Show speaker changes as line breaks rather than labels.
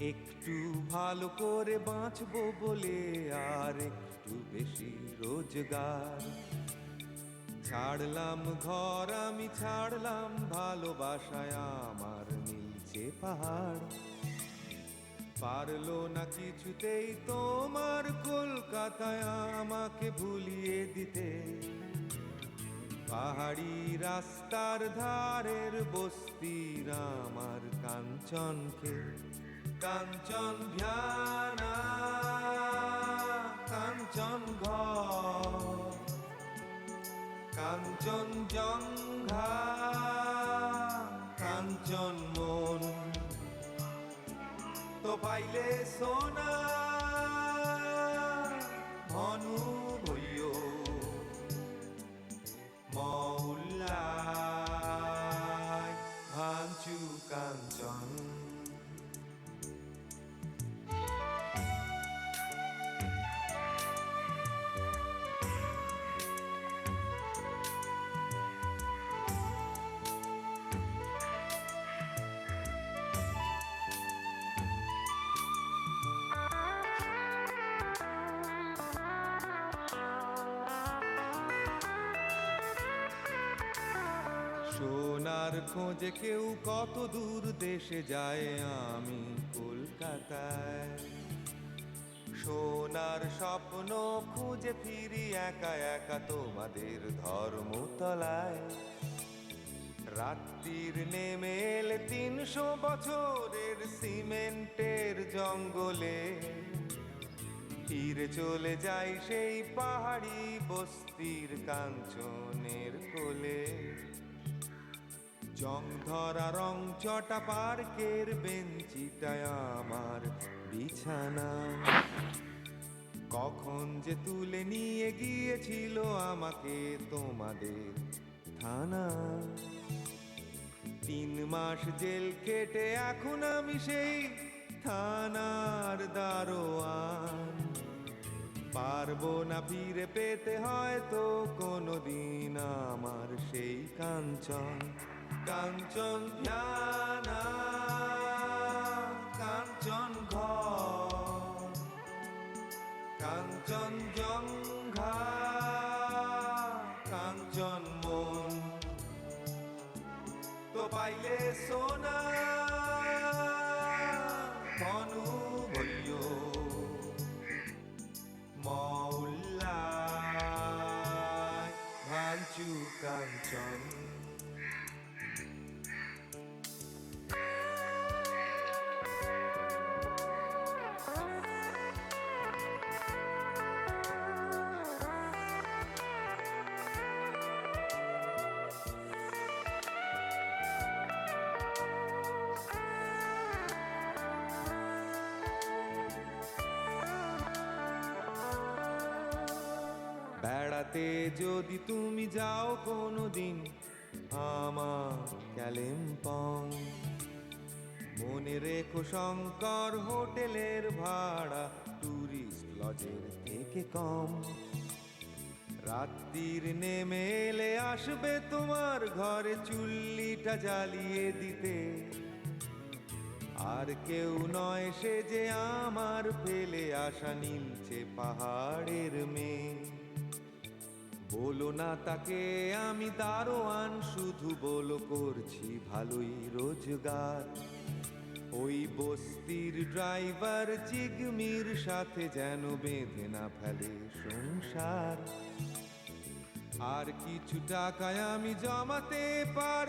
একটু ভালো করে বাঁচবো বলে আর একটু বেশি রোজগার। ছাড়লাম ঘর, আমি ছাড়লাম ভালোবাসায় আমার নীলছে পাহাড়। পারল না কিছুতেই তোমার কলকাতায় আমাকে ভুলিয়ে দিতে। পাহাড়ি রাস্তার ধারের বস্তির আমার কাঞ্চনকে কাঞ্চন ধ্যানা কাঞ্চন ঘ কাঞ্চন জঙ্ঘা কাঞ্চন মন। তো পাইলে সোনা সোনার খোঁজে কেউ কত দূর দেশে যায়? আমি কলকাতায়। সোনার স্বপ্ন খুঁজে ফিরি একা একা তোমাদের ধর্মতলায়। রাত্রির নেমে এলে তিনশো বছরের সিমেন্টের জঙ্গলে। ফিরে চলে যাই সেই পাহাড়ি বস্তির কাঞ্চনের কোলে। জং ধরা রং চটা পার্কের বেঞ্চিটায় আমার বিছানা। কখন যে তুলে নিয়ে গিয়েছিল আমাকে তোমাদের থানা। তিন মাস জেল কেটে এখন আমি সেই থানার দারোয়ান। পারব না ফিরে পেতে হয়তো কোনোদিন আমার সেই কাঞ্চন। কাঞ্চন ধ্যানা কাঞ্চন ঘর কাঞ্চন জঙ্ঘা কাঞ্চন মন তো পাইলে সোনা ধনু ভইও মৌলায় ভাঞ্চু কাঞ্চন বেড়াতে যদি তুমি যাও কোনো দিন আমার ক্যালেম্পং। মনে রেখো শঙ্কর হোটেলের ভাড়া টুরিস্ট লজের থেকে কম। রাত্রির নেমে এলে আসবে তোমার ঘরে চুল্লিটা জ্বালিয়ে দিতে। আর কেউ নয় সে যে আমার ফেলে আসা নীলছে পাহাড়ের মেয়ে। বলো না তাকে, আমি দারোয়ান, শুধু বলো করছি ভালোই রোজগার। ওই বস্তির ড্রাইভার জিগমির সাথে যেন বেঁধে না ফেলে সংসার। আর কিছু টাকায় আমি জমাতে পার